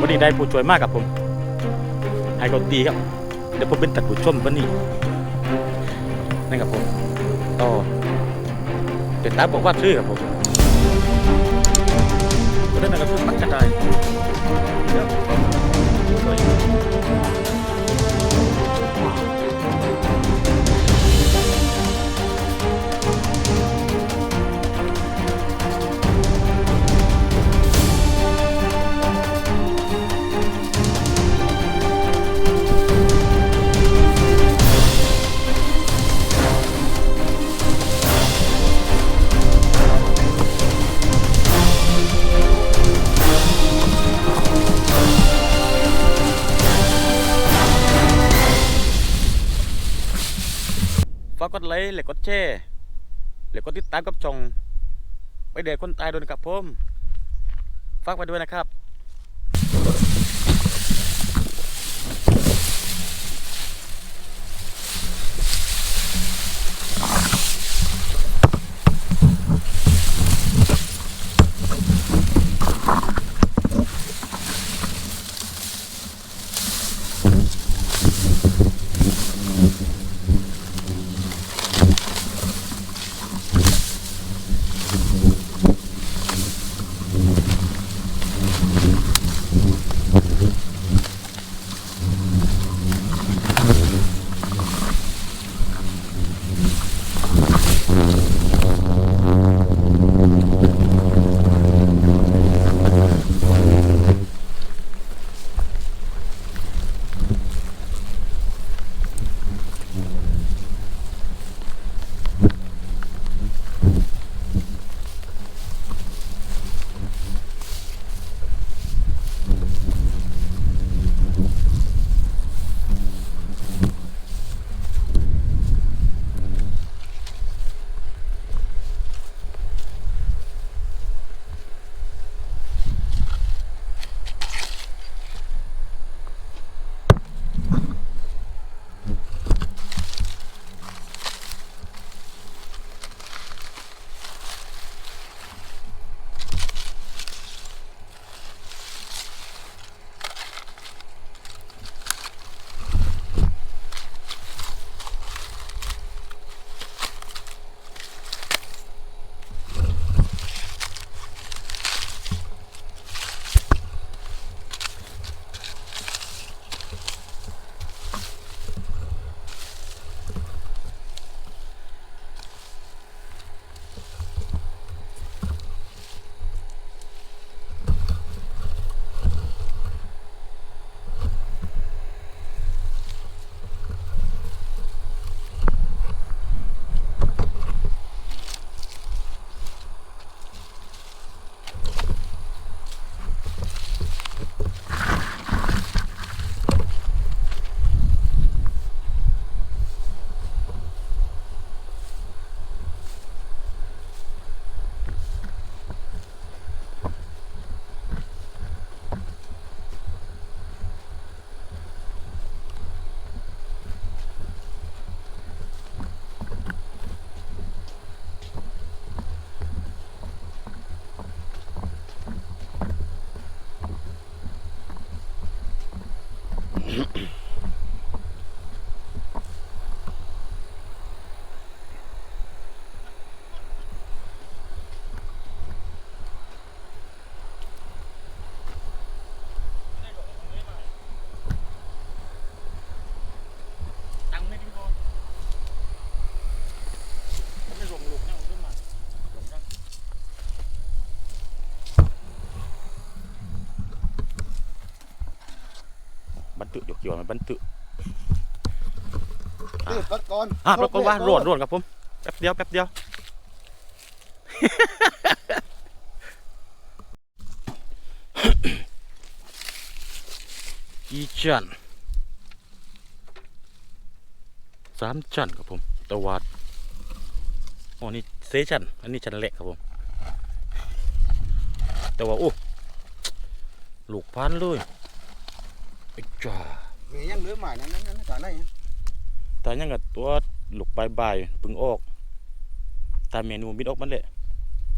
วันนี้ได้ผู้ช่วยมากกับผมให้เขาตีครับ เดี๋ยวผมเป็นตัดผู้ชมวันนี้นั่นครับผมต่อเป็นตามบอกว่าชื่อครับผมก็ได้นะครับมักจะได้ ฝากกดไลค์และกดแชร์และกดติดตามกับช่องไปเด็กคนตายด้วยนะครับผมฝากไปด้วยนะครับ บรรทุกยกยวนมันบรรทุกนี่รถก่อนอะปรากฏว่าโรดโรดครับผมแป๊บเดียวแป๊บเดียวอีจันสามจันครับผมตะวัดอ๋อนี่เซจันอันนี้จันเล็กครับผม แต่ว่าโอ้ลูกพันเลยไอ้ จ้ามียังเหลือใหม่นั่นนั่นนั่นสารไหนอะแต่ยังกับตัวลูกใบใบายๆเพึ่งออกแต่เมนูมิดออกมันแหละ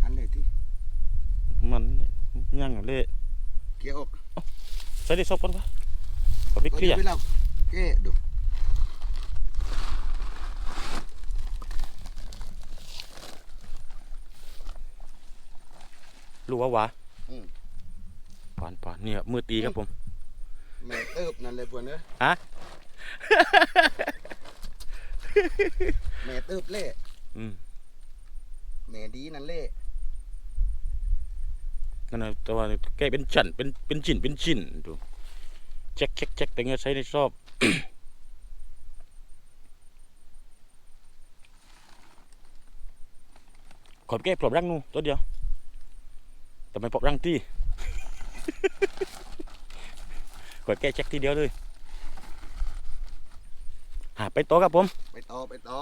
อันเลยที่มันยังอะเละเกี่ยวออกใส่ได้ซอกปะวะขอพี่ก็เคลียจะร์ไปเล่าแก้ดูรู้ว่าวะปานปานเนี่ยมือตีครับผม แม่เติบนั่นเลยพวนเอ้ยฮะ แม่เติบเล่อืมแม่ดีนั่นเล่นั่นนะแต่ว่าแกเป็นจันเป็นเป็นจินเป็นจินดูแจ็คแจ็คแจ็คแต่เงี้ยใช้ในชอบ ขอแก้ปลอบรังนูตัวเดียวแต่ไม่ปลอบรังที่ ขอแก้เช็คทีเดียวเลยหาไปต่อครับผม ไปต่อไปต่อ